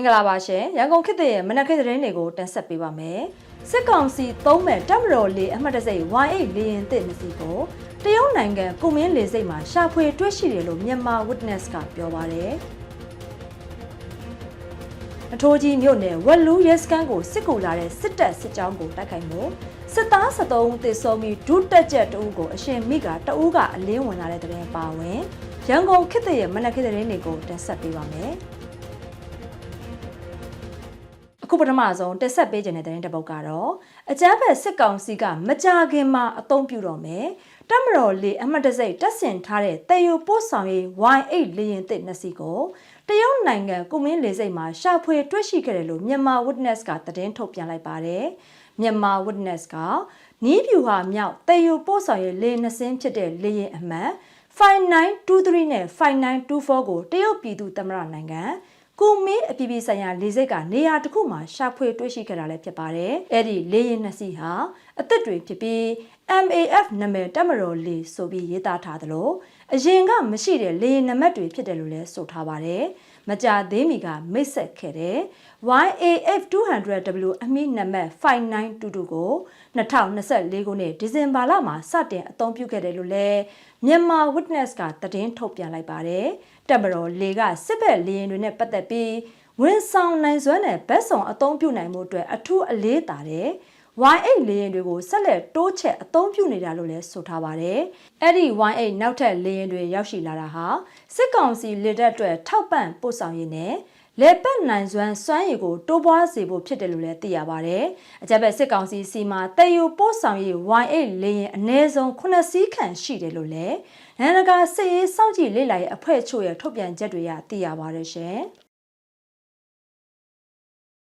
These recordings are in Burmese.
င်္ဂလာပါရှင်ရန်ကုန်ခေတ်သစ်ရဲ့မနက်ခင်းသတင်းတွေကိုတင်ဆက်ပေးပါမယ်စစ်ကောင်စီသုံးမဲ့တပ်မတော်လေအမှတ်တစိတ် Y8 လေရင်တစ်မစီကိုတရုတ်နိုင်ငံကုမင်းလေစိတ်မှာရှာဖွေတွေ့ရှိတယ်လို့မြန်မာ witness ကပြောပါတယ်အထိုးကြီးမြို့နယ်ဝက်လူရဲစခန်းကိုစစ်ကူလာတဲ့စစ်တပ်စစ်ကြောင်းကိုတိုက်ခိုက်မှုစစ်သား73ဦးသေဆုံးပြီးဒုတက်ကြက်တဦးကိုအရှင်မိကတဦးကအလင်းဝင်လာတဲ့တဲ့ရင်ပါဝင်ရန်ကုန်ခေတ်သစ်ရဲ့မနက်ခင်းသတင်းတွေကိုတင်ဆက်ပေးပါမယ် အခုပထမဆုံးတက်ဆက်ပေးခြင်းတဲ့တဲ့ပုတ်ကတော့အကြမ်းဖက်စစ်ကောင်စီကမကြခင်မှာအသုံးပြုတော့မယ်တက်မတော်လေအမှတ်တစိတ်တက်ဆင်ထားတဲ့တေယိုပို့ဆောင်ရေး Y8 လေရင်တစ်နှစ်စီကိုတရုတ်နိုင်ငံကုမင်းလေစိတ်မှာရှာဖွေတွေ့ရှိခဲ့တယ်လို့မြန်မာ witness ကသတင်းထုတ်ပြန်လိုက်ပါတယ်မြန်မာ witness ကနီးပြူဟာမြောက်တေယိုပို့ဆောင်ရေးလေနှစ်စင်းဖြစ်တဲ့လေရင်အမှတ်5923နဲ့5924ကိုတရုတ်ပြည်သူသမ္မတနိုင်ငံ ကိုမင်းအပြည်ပြည်ဆိုင်ရာလေဆိပ်ကနေရာတစ်ခုမှာရှာဖွေတွေ့ရှိခဲ့တာလည်းဖြစ်ပါတယ်။အဲ့ဒီလေရင်နှစ်စီးဟာအသက်တွေဖြစ်ပြီး MAF နာမည်တက်မတော်လေဆိုပြီးရေးသားထားသလိုအရင်ကမရှိတဲ့လေရင်နံပါတ်တွေဖြစ်တယ်လို့လည်းဆိုထားပါတယ်။ မကြသေးမီကမိတ်ဆက်ခဲ့တဲ့ YAF 200W အမိနံပါတ်5922ကို2024ခုနှစ်ဒီဇင်ဘာလမှာစတင်အသုံးပြုခဲ့တယ်လို့လည်းမြန်မာ witness ကသတင်းထုတ်ပြန်လိုက်ပါတယ်။တပ်မတော်လေကစစ်ဘက်လေရင်တွေနဲ့ပတ်သက်ပြီးဝန်ဆောင်နိုင်စွမ်းနဲ့ဘက်ဆောင်အသုံးပြုနိုင်မှုအတွက်အထူးအလေးတာတဲ့ Y8 လေရင်တွေကိုဆက်လက်တိုးချက်အသုံးပြုနေတာလို့လည်းဆိုထားပါတယ်။အဲ့ဒီ Y8 နောက်ထပ်လေရင်တွေရောက်ရှိလာတာဟာစစ်ကောင်စီလေတပ်အတွက်ထောက်ပံ့ပို့ဆောင်ရေးနဲ့လေပတ်နိုင်စွမ်းစွမ်းရည်ကိုတိုးပွားစေဖို့ဖြစ်တယ်လို့လည်းသိရပါတယ်။အကြမ်းဖက်စစ်ကောင်စီစီမှာတည်ယူပို့ဆောင်ရေး Y8 လေရင်အနည်းဆုံး9စီးခန့်ရှိတယ်လို့လည်းနိုင်ငံတကာစစ်ရေးစောင့်ကြည့်လေ့လာရေးအဖွဲ့ချုပ်ရဲ့ထုတ်ပြန်ချက်တွေကသိရပါတယ်ရှင်။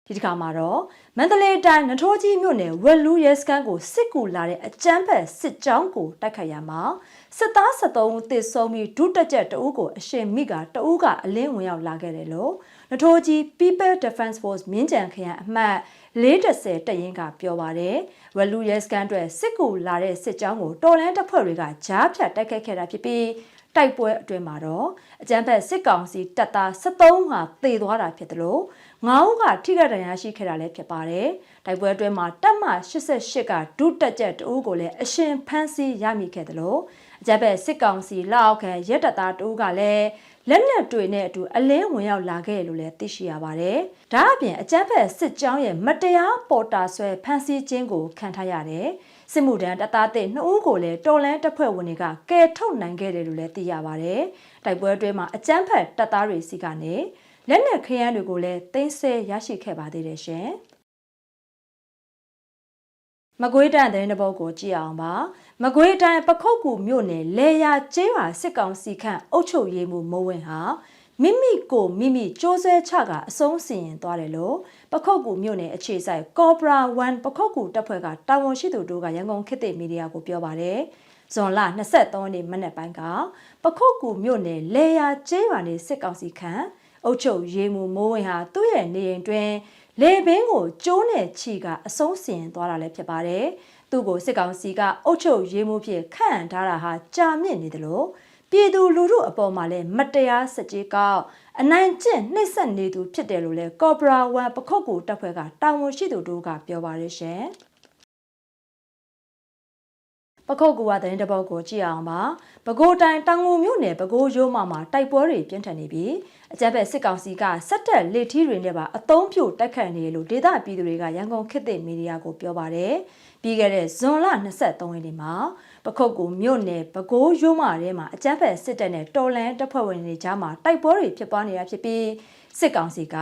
ဒီတစ်ခါမှာတော့မန္တလေးတိုင်းနထိုးကြီးမြို့နယ်ဝက်လူရဲစခန်းကိုစစ်ကူလာတဲ့အကြမ်းဖက်စစ်ကြောင်းကိုတိုက်ခိုက်ရမှာစစ်သား73ဦးသေဆုံးပြီးဒုတက်ကြက်တအုပ်ကိုအရှင်မိကတအုပ်ကအလင်းဝင်ရောက်လာခဲ့တယ်လို့နထိုးကြီး People Defense Force မြင်းကြံခရိုင်အမှတ်410တရင်ကပြောပါတယ်ဝက်လူရဲစခန်းအတွက်စစ်ကူလာတဲ့စစ်ကြောင်းကိုတော်လန်တပ်ဖွဲ့တွေကကြားဖြတ်တိုက်ခိုက်ခဲ့တာဖြစ်ပြီး တိုက်ပွဲအတွင်းမှာတော့အကြမ်းဖက်စစ်ကောင်စီတပ်သား73ဟာသေသွားတာဖြစ်တယ်လို့ငါးဦးကထိခိုက်ဒဏ်ရာရှိခဲ့တာလည်းဖြစ်ပါတယ်။တိုက်ပွဲအတွင်းမှာတပ်မ88ကဒုတက်ကြက်တဦးကိုလည်းအရှင်ဖမ်းဆီးရမိခဲ့တယ်လို့အကြမ်းဖက်စစ်ကောင်စီလက်အောက်ခံရဲတပ်သားတဦးကလည်းလက်နက်တွေနဲ့အတူအလင်းဝင်ရောက်လာခဲ့လို့လည်းသိရှိရပါတယ်။ဒါအပြင်အကြမ်းဖက်စစ်ကြောင်းရဲ့မတရားပေါ်တာဆွဲဖမ်းဆီးခြင်းကိုခံထားရတယ်။ စစ်မှုထမ်းတပ်သားတဲ့နှစ်ဦးကိုလည်းတော်လန်တပ်ဖွဲ့ဝင်တွေကကယ်ထုတ်နိုင်ခဲ့တယ်လို့လည်းသိရပါတယ်။တိုက်ပွဲအတွင်းမှာအကြမ်းဖက်တပ်သားတွေစီကနေလက်နက်ခရမ်းတွေကိုလည်းသိမ်းဆဲရရှိခဲ့ပါသေးတယ်ရှင်။မကွေးတန်တဲ့နဘောကိုကြည့်အောင်ပါမကွေးတိုင်းပခုတ်ကူမြို့နယ်လေယာကျေးရွာစစ်ကောင်စီခန့်အုပ်ချုပ်ရေးမှုမိုးဝင်ဟာ မိမိကိုမိမိစ조ဆဲချကအဆုံးစီရင်သွားတယ်လို့ပခုတ်ကူမြို့နယ်အခြေဆိုင်ကော်ပရာ1ပခုတ်ကူတပ်ဖွဲ့ကတာဝန်ရှိသူတို့ကရန်ကုန်ခေတ်သစ်မီဒီယာကိုပြောပါတယ်ဇွန်လ23ရက်နေ့မနက်ပိုင်းကပခုတ်ကူမြို့နယ်လေယာကျေးရွာနေစစ်ကောင်စီခန့်အုပ်ချုပ်ရေးမှုမိုးဝင်ဟာသူ့ရဲ့နေအိမ်တွင်လေဘင်းကိုကျိုးနဲ့ချီကအဆုံးစီရင်သွားတာလည်းဖြစ်ပါတယ်။သူ့ကိုစစ်ကောင်စီကအုပ်ချုပ်ရေးမှုဖြစ်ခန့်ထားတာဟာကြာမြင့်နေတယ်လို့ ပြည်သူလူထုအပေါ်မှာလည်းမတရားစကြေးကောက်အနိုင်ကျင့်နှိပ်စက်နေသူဖြစ်တယ်လို့လည်းကော်ပရာဝန်ပခုတ်ကူတပ်ဖွဲ့ကတာဝန်ရှိသူတို့ကပြောပါရရှင်။ ပခုတ်ကူကသတင်းတပုတ်ကိုကြည့်အောင်ပါ။ပဲခူးတိုင်းတောင်ငူမြို့နယ်ပဲခူးရိုးမမှာတိုက်ပွဲတွေပြင်းထန်နေပြီးအကြမ်းဖက်စစ်ကောင်စီကစက်တက်လက်ထီးတွေနဲ့ပါအုံပြုတ်တက်ခတ်နေလို့ဒေသပြည်သူတွေကရန်ကုန်ခေတ်သစ်မီဒီယာကိုပြောပါတယ်။ပြီးခဲ့တဲ့ဇွန်လ23ရက်နေ့မှာပခုတ်ကူမြို့နယ်ပဲခူးရိုးမထဲမှာအကြမ်းဖက်စစ်တပ်နဲ့တော်လန်တပ်ဖွဲ့ဝင်တွေကြားမှာတိုက်ပွဲတွေဖြစ်ပွားနေတာဖြစ်ပြီးစစ်ကောင်စီက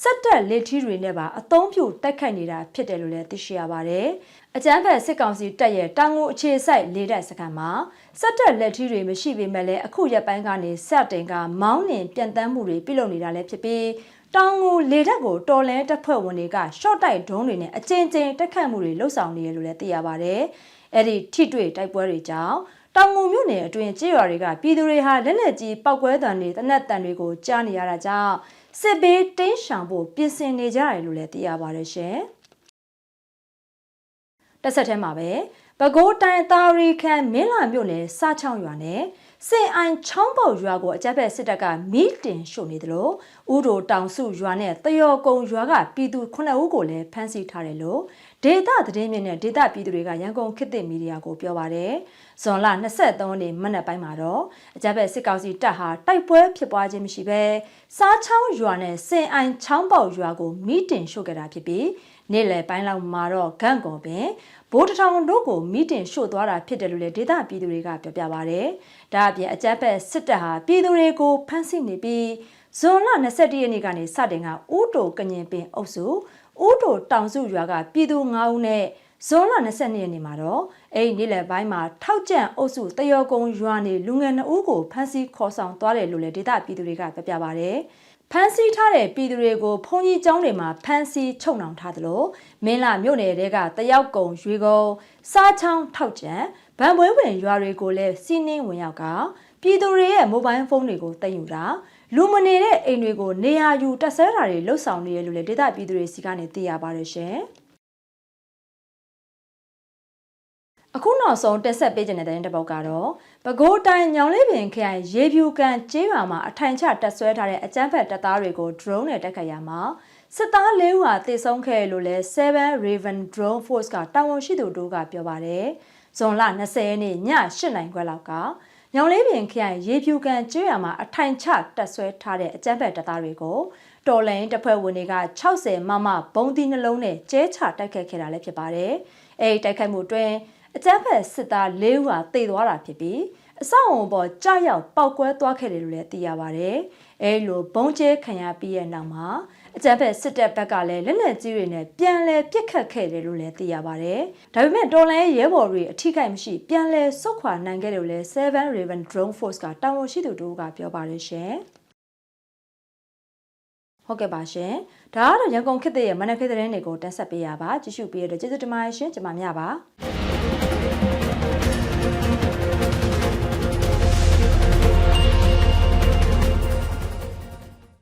စက်တက်လက်ထီးတွေနဲ့ပါအုံပြုတ်တက်ခတ်နေတာဖြစ်တယ်လို့လည်းသိရှိရပါတယ်။အကြမ်းဖက်စစ်ကောင်စီတပ်ရဲ့တောင်ငူအခြေစိုက်လေတပ်စခန်းမှာစက်တက်လက်ထီးတွေမရှိပေမဲ့လည်းအခုရက်ပိုင်းကနေစတင်ကမောင်းနှင်ပြန်တမ်းမှုတွေပြုလုပ်နေတာလည်းဖြစ်ပြီးတောင်ငူလေတပ်ကိုတော်လဲတပ်ဖွဲ့ဝင်တွေကရှော့တိုက်ဒုံးတွေနဲ့အကြိမ်ကြိမ်တက်ခတ်မှုတွေလှုပ်ဆောင်နေရလို့လည်းသိရပါတယ်။အဲ့ဒီထိတွေ့တိုက်ပွဲတွေကြောင့် တောင်ငူမြို့နယ်အတွင်းကြေးရွာတွေကပြည်သူတွေဟာလက်လက်ကြီးပောက်ကွဲတံတွေတနက်တံတွေကိုကြားနေရတာကြောင့်စစ်ဘေးတင်းရှောင်ဖို့ပြင်ဆင်နေကြတယ်လို့လည်းသိရပါတယ်ရှင်။တစ်ဆက်တည်းမှာပဲပဲခူးတိုင်းသားရီခန်မင်းလာမြို့နယ်စားချောင်းရွာနဲ့ စင်အိုင်ချောင်းပေါရွာကိုအကြက်ဖက်စစ်တပ်ကမီးတင်ရှို့နေတယ်လို့ဥဒိုတောင်စုရွာနဲ့တယောကုံရွာကပြည်သူ9ဦးကိုလည်းဖမ်းဆီးထားတယ်လို့ဒေတာသတင်းမြင့်နဲ့ဒေတာပြည်သူတွေကရန်ကုန်ခေတ်သစ်မီဒီယာကိုပြောပါတယ်။ဇွန်လ23ရက်နေ့မနက်ပိုင်းမှာတော့အကြက်ဖက်စစ်ကောင်စီတပ်ဟာတိုက်ပွဲဖြစ်ပွားခြင်းမရှိဘဲစားချောင်းရွာနဲ့စင်အိုင်ချောင်းပေါရွာကိုမီးတင်ရှို့ခဲ့တာဖြစ်ပြီး နေ့လယ်ပိုင်းလောက်မှာတော့ဂန့်ကော်ပင်ဘိုးတထောင်တို့ကိုမီးတင်ရှို့သွားတာဖြစ်တယ်လို့လည်းဒေသပြည်သူတွေကပြောပြပါဗျ။ဒါအပြင်အကြမ်းဖက်စစ်တပ်ဟာပြည်သူတွေကိုဖမ်းဆီးနေပြီးဇွန်လ21ရက်နေ့ကနေစတင်ကဥတိုကညင်ပင်အုပ်စုဥတိုတောင်စုရွာကပြည်သူ9ဦးနဲ့ဇွန်လ22ရက်နေ့မှာတော့အဲ့ဒီနေ့လယ်ပိုင်းမှာထောက်ကြံအုပ်စုတယောကုံရွာနေလူငယ်2ဦးကိုဖမ်းဆီးခေါ်ဆောင်သွားတယ်လို့လည်းဒေသပြည်သူတွေကပြောပြပါဗျ။ ဖမ်းဆီးထားတဲ့ပြည်သူတွေကိုဖုန်ကြီးကျောင်းတွေမှာဖမ်းဆီးချုပ်နှောင်ထားသလိုမင်းလာမြို့နယ်တွေကတယောက်ကုံရွေကုံစားချောင်းထောက်ကျန်ဗန်ပွဲဝင်ရွာတွေကိုလည်းစီးနှင်းဝင်ရောက်ကပြည်သူတွေရဲ့မိုဘိုင်းဖုန်းတွေကိုတင်ယူတာလူမနေတဲ့အိမ်တွေကိုနေရာယူတက်ဆဲတာတွေလှုပ်ဆောင်နေရလို့လည်းဒေသပြည်သူတွေစီကနေသိရပါတယ်ရှင် အခုနောက်ဆုံးတက်ဆက်ပေးခြင်းတဲ့တဲ့ဘောက်ကတော့ပဲခူးတိုင်းညောင်လေးပင်ခရိုင်ရေဖြူကန်ကျေးရွာမှာအထိုင်ချတက်ဆွဲထားတဲ့အကြမ်းဖက်တပ်သားတွေကို drone နဲ့တက်ခတ်ရမှာစစ်သား၄ဦးဟာတေဆုံးခဲ့လို့လဲ7 Raven Drone Force ကတာဝန်ရှိသူတို့ကပြောပါတယ်။ဇွန်လ20ရက်နေ့ည8နိုင်ခွဲလောက်ကညောင်လေးပင်ခရိုင်ရေဖြူကန်ကျွော်မှာအထိုင်ချတက်ဆွဲထားတဲ့အကြမ်းဖက်တပ်သားတွေကိုတော်လိုင်းတပ်ဖွဲ့ဝင်တွေက60မမဘုံသီးနှလုံးနဲ့ကျဲချတိုက်ခတ်ခဲ့တာလည်းဖြစ်ပါတယ်။အဲဒီတိုက်ခိုက်မှုတွင် အကြမ်းဖက်စစ်သား၄ဦးဟာတေသွားတာဖြစ်ပြီးအဆောက်အုံပေါ်ကြောက်ရောက်ပောက်ကွဲသွားခဲ့တယ်လို့လည်းသိရပါတယ်။အဲလိုဘုံကျဲခံရပြီးရဲ့နောက်မှာအကြမ်းဖက်စစ်တပ်ဘက်ကလည်းလက်နက်ကြီးတွေနဲ့ပြန်လည်ပစ်ခတ်ခဲ့တယ်လို့လည်းသိရပါတယ်။ဒါပေမဲ့တော်လန်ရဲဘော်တွေအထိခိုက်မရှိပြန်လည်ဆုတ်ခွာနိုင်ခဲ့တယ်လို့လည်း7 Raven Drone Force ကတာဝန်ရှိသူတို့ကပြောပါတယ်ရှင်။ဟုတ်ကဲ့ပါရှင်။ဒါကတော့ရန်ကုန်ခေတ်ရဲ့မနက်ခေတ်သတင်းတွေကိုတင်ဆက်ပေးရပါကြည့်ရှုပေးရတဲ့ကျေးဇူးတင်ပါတယ်ရှင်ကျွန်မမြပါ။